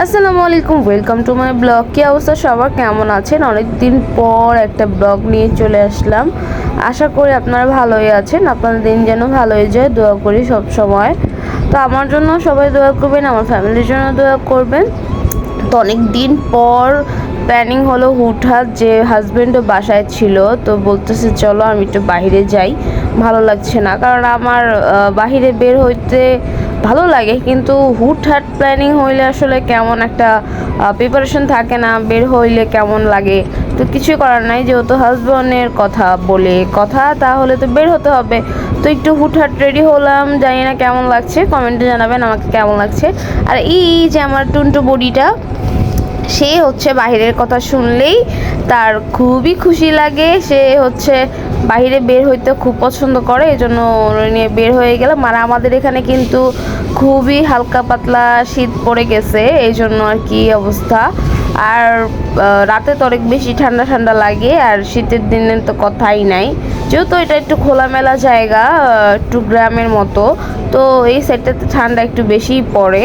আসসালামু আলাইকুম welcome to my blog কি অবস্থা সবার? কেমন আছেন? অনেকদিন পর একটা ব্লগ নিয়ে চলে আসলাম। আশা করি আপনারা ভালোই আছেন। আপনাদের দিন যেন ভালোই যায়, দোয়া করি সব সময়। তো আমার জন্য সবাই দোয়া করবেন, আমার ফ্যামিলির জন্য দোয়া করবেন। তো অনেক দিন পর প্ল্যানিং হলো হুটহাট যে হাজব্যান্ডও বাসায় ছিল, তো বলতেছে, চলো আমি একটু বাইরে যাই। ভালো লাগছে না। কারণ আমার বাহিরে বের হইতে ভালো লাগে, কিন্তু হুট হুটহাট প্ল্যানিং হইলে আসলে কেমন একটা প্রিপারেশন থাকে না, বের হইলে কেমন লাগে? তো কিছুই করার নাই, যেহেতু হাজব্যান্ডের কথা বলে। কথা তাহলে তো বের হতে হবে। তো একটু হুটহাট রেডি হলাম, জানি না কেমন লাগছে কমেন্টে জানাবেন আমাকে কেমন লাগছে। আর এই যে আমার টুনটু বডিটা, সে হচ্ছে বাহিরের কথা শুনলেই তার খুবই খুশি লাগে, সে হচ্ছে বাইরে বের হইতে খুব পছন্দ করে এই জন্য নিয়ে বের হয়ে গেলাম। আর আমাদের এখানে কিন্তু খুবই হালকা পাতলা শীত পড়ে গেছে এই জন্য আর কি অবস্থা। আর রাতে তো অনেক বেশি ঠান্ডা ঠান্ডা লাগে, আর শীতের দিনে তো কথাই নাই। যেহেতু এটা একটু খোলামেলা জায়গা একটু গ্রামের মতো, তো এই সাইডটাতে ঠান্ডা একটু বেশিই পড়ে।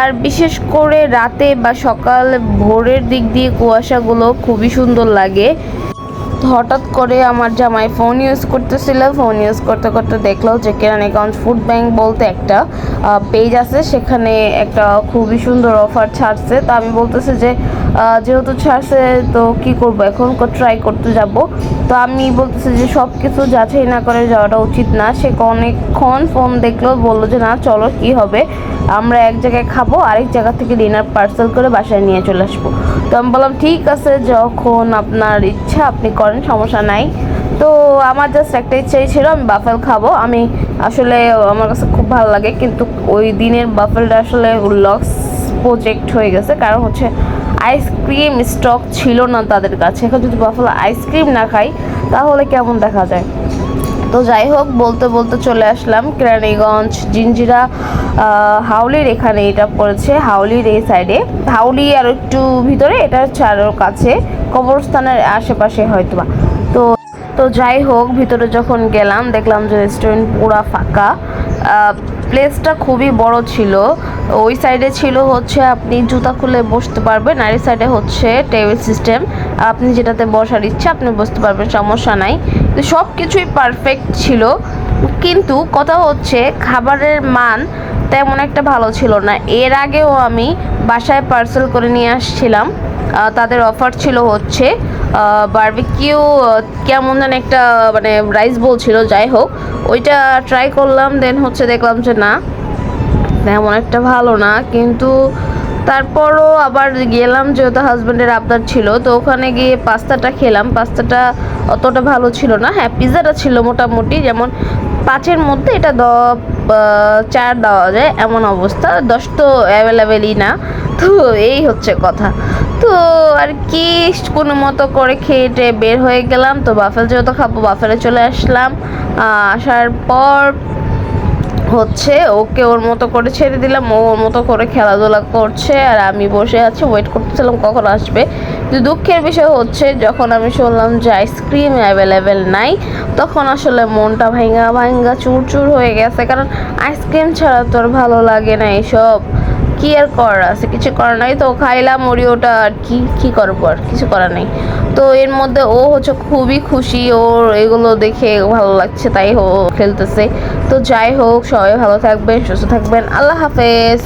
আর বিশেষ করে রাতে বা সকাল ভোরের দিক দিয়ে কুয়াশাগুলো খুবই সুন্দর লাগে। হঠাৎ করে আমার জামাই ফোন ইউজ করতেছিল ফোন ইউজ করতে করতে দেখল যে কেরান অ্যাকাউন্ট ফুড ব্যাংক বলতে একটা পেজ আছে, সেখানে একটা খুবই সুন্দর অফার ছাড়ছে। তো আমি বলতেছি যে যেহেতু ছাড়ছে, তো কি করব, এখন ট্রাই করতে যাব। তো আমি বলতেছি যে সব কিছু যাচাই না করে যাওয়াটা উচিত না। সে অনেকক্ষণ ফোন দেখল, বলল যে, না, চলো, কি হবে? আমরা এক জায়গায় খাব, আরেক জায়গা থেকে ডিনার পার্সেল করে বাসায় নিয়ে চলে আসব। তো আমি বললাম, ঠিক আছে, যখন আপনার ইচ্ছা আপনি করেন, সমস্যা নাই। তো আমার জাস্ট একটা ইচ্ছাই ছিল, আমি বাফেল খাব। আমি আসলে আমার কাছে খুব ভালো লাগে, কিন্তু ওই দিনের বাফেলটা আসলে লক্স প্রজেক্ট হয়ে গেছে। কারণ হচ্ছে আইসক্রিম স্টক ছিল না তাদের কাছে। এখন যদি বাফেল আইসক্রিম না খাই, তাহলে কেমন দেখা যায়? তো যাই হোক, বলতে বলতে চলে আসলাম কেরানীগঞ্জ জিঞ্জিরা হাউলির এখানে এটা পড়েছে, হাউলির এই সাইডে হাউলি আর একটু ভিতরে, এটা হচ্ছে কাছে, কবরস্থানের আশেপাশে হয়তো বা তো তো যাই হোক, ভিতরে যখন গেলাম, দেখলাম যে রেস্টুরেন্ট পুরা ফাঁকা। প্লেসটা খুবই বড় ছিল। ওই সাইডে ছিল হচ্ছে, আপনি জুতা খুলে বসতে পারবেন, আর এই সাইডে হচ্ছে টেবিল সিস্টেম আপনি যেটাতে বসার ইচ্ছা, আপনি বসতে পারবেন, সমস্যা নাই। সব কিছুই পারফেক্ট ছিল, কিন্তু কথা হচ্ছে খাবারের মান তেমন একটা ভালো ছিল না। এর আগেও আমি বাসায় পার্সেল করে নিয়ে আসছিলাম তাদের অফার ছিল হচ্ছে বারবিকিউ কেমন যেন একটা মানে রাইস বলছিল যাই হোক, ওইটা ট্রাই করলাম দেন হচ্ছে দেখলাম যে না, তেমন একটা ভালো না, কিন্তু তারপরও আবার গেলাম, যেহেতু হাজব্যান্ডের আবদার ছিল, তো ওখানে গিয়ে পাস্তাটা খেলাম। পাস্তাটা অতটা ভালো ছিল না। হ্যাঁ পিৎজাটা ছিল মোটামুটি, যেমন পাঁচের মধ্যে এটা দ চার দেওয়া যায়, এমন অবস্থা। দশ তো অ্যাভেলেবেলই না। তো এই হচ্ছে কথা। তো আর কি, কোনো মতো করে খেয়ে বের হয়ে গেলাম। তো বাফেল যেহেতু খাব বাফেলে চলে আসলাম। আসার পর হচ্ছে, ওকে ওর মতো করে ছেড়ে দিলাম, ও ওর মতো করে খেলাধুলা করছে, আর আমি বসে আছি ওয়েট করতেছিলাম কখন আসবে। কিন্তু দুঃখের বিষয় হচ্ছে, যখন আমি শুনলাম যে আইসক্রিম অ্যাভেলেবেল নাই, তখন আসলে মনটা ভাঙ্গা ভাঙ্গা চুরচুর হয়ে গেছে, কারণ আইসক্রিম ছাড়া তো আর ভালো লাগে না এইসব কি আর করার আছে? কিছু করার নাই তো, খাইলাম ওরিওটা আর কি কি করব আর? কিছু করার নেই। তো এর মধ্যে ও হচ্ছে খুবই খুশি, ওর এগুলো দেখে ভালো লাগছে, তাই ও খেলতেছে। তো যাই হোক, সবাই ভালো থাকবেন, সুস্থ থাকবেন, আল্লাহ হাফেজ।